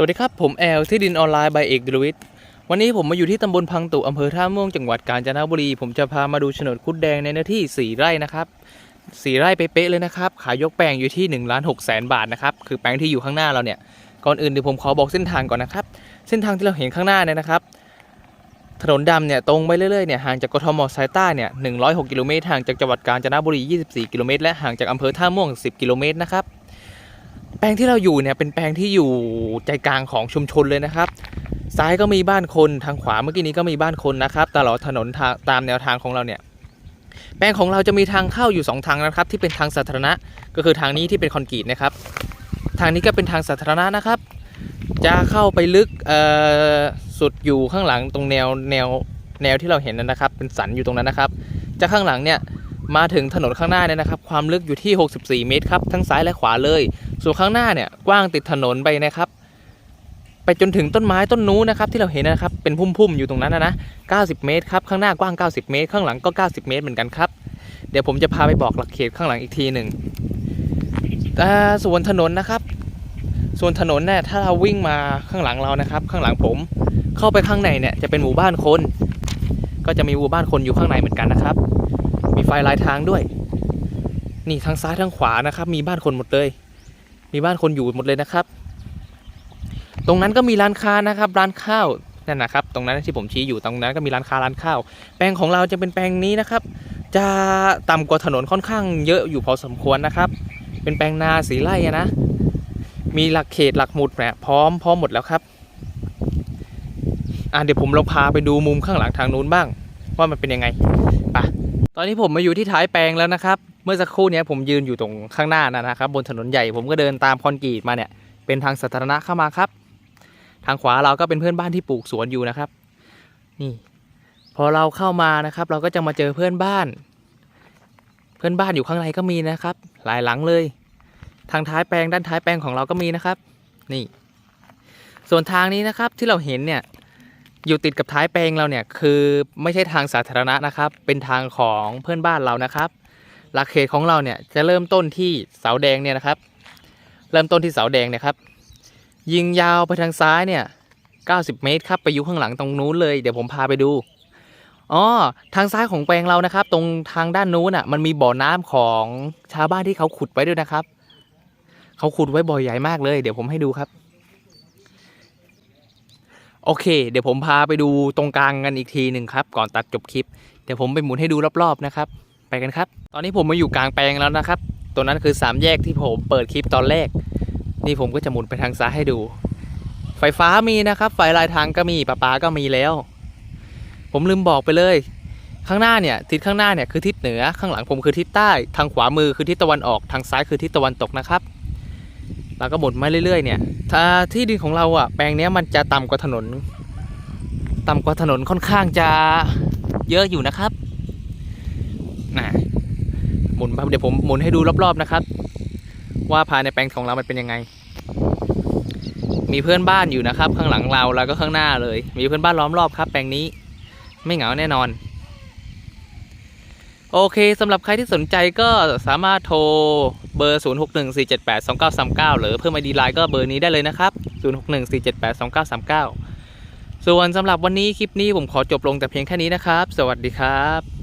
สวัสดีครับ ผมแอลที่ดินออนไลน์ใบเอกดลวิทย์วันนี้ผมมาอยู่ที่ตำบลพังตุอำเภอท่าม่วงจังหวัดกาญจนบุรี ผมจะพามาดูโฉนดคุดแดงในเนื้อที่ 4 ไร่นะครับ 4 ไร่เป๊ะเลยนะครับ ขายยกแปลงอยู่ที่1ล้าน6แสนบาทนะครับ คือแปลงที่อยู่ข้างหน้าเราเนี่ย ก่อนอื่นเดี๋ยวผมขอบอกเส้นทางก่อนนะครับ เส้นทางที่เราเห็นข้างหน้าเนี่ยนะครับ ถนนดำเนี่ยตรงไปเรื่อยๆเนี่ยห่างจากกทมสายใต้เนี่ย106กิโลเมตรห่างจากจังหวัดกาญจนบุรี 24 กิโลเมตรและห่างจากอำเภอท่าม่วง 10 กิโลเมตรนะครับ แปลงที่เราอยู่เนี่ยเป็นแปลงที่อยู่ใจกลางของชุมชนเลยนะครับ ซ้ายก็มีบ้านคนทางขวาเมื่อกี้นี้ก็มีบ้านคนนะครับตลอดถนนาตามแนวทางของเราเนี่ยแปลงของเราจะมีทางเข้าอยู่สองทางนะครับ ที่เป็นทางสาธารณะก็คือทางนี้ที่เป็นคอนกรีตนะครับ ทางนี้ก็เป็นทางสาธารณะนะครับ จะเข้าไปลึกสุดอยู่ข้างหลังตรงแนวแนวแนวที่เราเห็นนั้นนะครับ เป็นสันอยู่ตรงนั้นนะครับจะข้างหลังเนี่ยมาถึงถนนข้างหน้าเนี่ยนะครับ ความลึกอยู่ที่ 64 เมตรครับทั้งซ้ายและขวาเลย ส่วนข้างหน้าเนี่ยกว้างติดถนนไปนะครับ ไปจนถึงต้นไม้ต้นนู้นนะครับ ที่เราเห็นนะครับเป็นพุ่มๆอยู่ตรงนั้นนะนะ 90 เมตรครับข้างหน้ากว้าง 90 เมตร ข้างหลังก็ 90 เมตรเหมือนกันครับ เดี๋ยวผมจะพาไปบอกหลักเขตข้างหลังอีกทีหนึ่งแต่ส่วนถนนนะครับ ส่วนถนนเนี่ยถ้าเราวิ่งมาข้างหลังเรานะครับ ข้างหลังผม เข้าไปข้างในเนี่ยจะเป็นหมู่บ้านคน ก็จะมีหมู่บ้านคนอยู่ข้างในเหมือนกันนะครับ มีไฟลายทางด้วย นี่ทางซ้ายทางขวานะครับ มีบ้านคนหมดเลย มีบ้านคนอยู่หมดเลยนะครับ ตรงนั้นก็มีร้านค้านะครับ ร้านข้าวนั่นนะครับ ตรงนั้นที่ผมชี้อยู่ตรงนั้นก็มีร้านค้าร้านข้าว แปลงของเราจะเป็นแปลงนี้นะครับ จะต่ำกว่าถนนค่อนข้างเยอะอยู่พอสมควรนะครับ เป็นแปลงนาสีไร่นะ มีหลักเขตหลักหมุดเนี่ยพร้อมพร้อมหมดแล้วครับอะเดี๋ยวผมลองพาไปดูมุมข้างหลังทางนู้นบ้าง ว่ามันเป็นยังไงไปตอนนี้ผมมาอยู่ที่ท้ายแปลงแล้วนะครับ มื่อสักครู่นี้ผมยืนอยู่ตรงข้างหน้านะนะครับบนถนนใหญ่ผมก็เดินตามคอนกรีตมาเนี่ยเป็นทางสาธารณะเข้ามาครับ ทางขวาเราก็เป็นเพื่อนบ้านที่ปลูกสวนอยู่นะครับ นี่ พอเราเข้ามานะครับ เราก็จะมาเจอเพื่อนบ้าน เพื่อนบ้านอยู่ข้างในก็มีนะครับ หลายหลังเลย ทางท้ายแปลงด้านท้ายแปลงของเราก็มีนะครับ นี่ ส่วนทางนี้นะครับที่เราเห็นเนี่ยอยู่ติดกับท้ายแปลงเราเนี่ยคือไม่ใช่ทางสาธารณะนะครับ เป็นทางของเพื่อนบ้านเรานะครับ หลักเขตของเราเนี่ยจะเริ่มต้นที่เสาแดงเนี่ยนะครับ เริ่มต้นที่เสาแดงเนะครับ ยิงยาวไปทางซ้ายเนี่ย 90 เมตรครับไปอยู่ข้างหลังตรงนู้นเลยเดี๋ยวผมพาไปดูอ๋อทางซ้ายของแปลงเรานะครับ ตรงทางด้านนู้นอะมันมีบ่อน้ำของชาวบ้านที่เขาขุดไว้ด้วยนะครับ เขาขุดไว้บ่อใหญ่มากเลย เดี๋ยวผมให้ดูครับ โอเค เดี๋ยวผมพาไปดูตรงกลางกันอีกทีหนึ่งครับ ก่อนตัดจบคลิป เดี๋ยวผมไปหมุนให้ดูรอบๆนะครับ ไปกันครับ ตอนนี้ผมมาอยู่กลางแปลงแล้วนะครับ ตัวนั้นคือสามแยกที่ผมเปิดคลิปตอนแรก นี่ผมก็จะหมุนไปทางซ้ายให้ดู ไฟฟ้ามีนะครับ ไฟลายทางก็มีประปาก็มีแล้ว ผมลืมบอกไปเลย ข้างหน้าเนี่ยทิศข้างหน้าเนี่ยคือทิศเหนือ ข้างหลังผมคือทิศใต้ ทางขวามือคือทิศตะวันออก ทางซ้ายคือทิศตะวันตกนะครับเราก็หมุนมาเรื่อยๆ เนี่ยถ้าที่ดินของเราอะ แปลงเนี้ยมันจะต่ำกว่าถนน ต่ำกว่าถนนค่อนข้างจะเยอะอยู่นะครับ นะหมุนเดี๋ยวผมหมุนให้ดูรอบๆนะครับ ว่าภายในแปลงของเรามันเป็นยังไง มีเพื่อนบ้านอยู่นะครับ ข้างหลังเราแล้วก็ข้างหน้าเลย มีเพื่อนบ้านล้อมรอบครับ แปลงนี้ไม่เหงาแน่นอน โอเคสำหรับใครที่สนใจก็สามารถโทรเบอร์ 0614782939 หรือเพิ่มไอดีไลน์ก็เบอร์นี้ได้เลยนะครับ 0614782939 ส่วนสำหรับวันนี้คลิปนี้ผมขอจบลงแต่เพียงแค่นี้นะครับ สวัสดีครับ